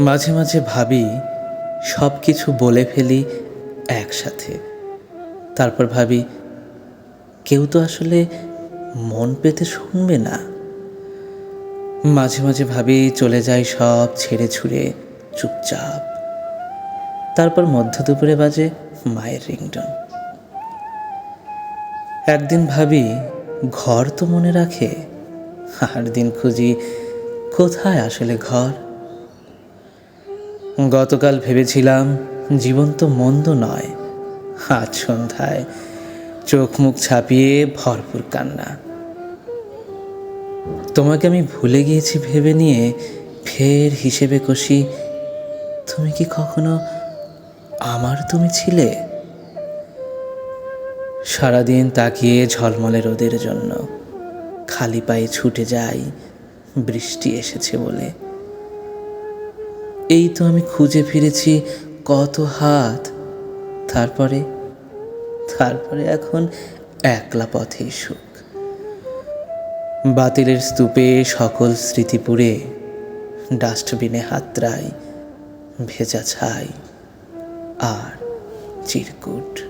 মাঝে মাঝে ভাবি, সব কিছু বলে ফেলি একসাথে। তারপর ভাবি, কেউ তো আসলে মন পেতে শুনবে না। মাঝে মাঝে ভাবি, চলে যাই সব ছেড়ে ছুড়ে চুপচাপ। তারপর মধ্য দুপুরে বাজে মায়ের রিংটন। একদিন ভাবি, ঘর তো মনে রাখে, আর দিন খুঁজি কোথায় আসলে ঘর? গতকাল ভেবেছিলাম জীবন তো মন্দ নয়। আজ সন্ধ্যায় চোখ মুখ ছাপিয়ে ভরপুর কান্না। তোমাকে আমি ভুলে গিয়েছি ভেবে নিয়ে ফের হিসেবে কষি, তুমি কি কখনো আমার তুমি ছিলে? সারাদিন তাকিয়ে ঝলমলে রোদের জন্য। খালি পায়ে ছুটে যাই, বৃষ্টি এসেছে বলে। এই তো আমি খুঁজে ফিরেছি কত হাত। তারপরে তারপরে এখন একলা পথে সুখ। বাতিলের স্তূপে সকল স্মৃতিপুরে ডাস্টবিনে হাতরাই ভেজা ছাই, আর চিরকুট।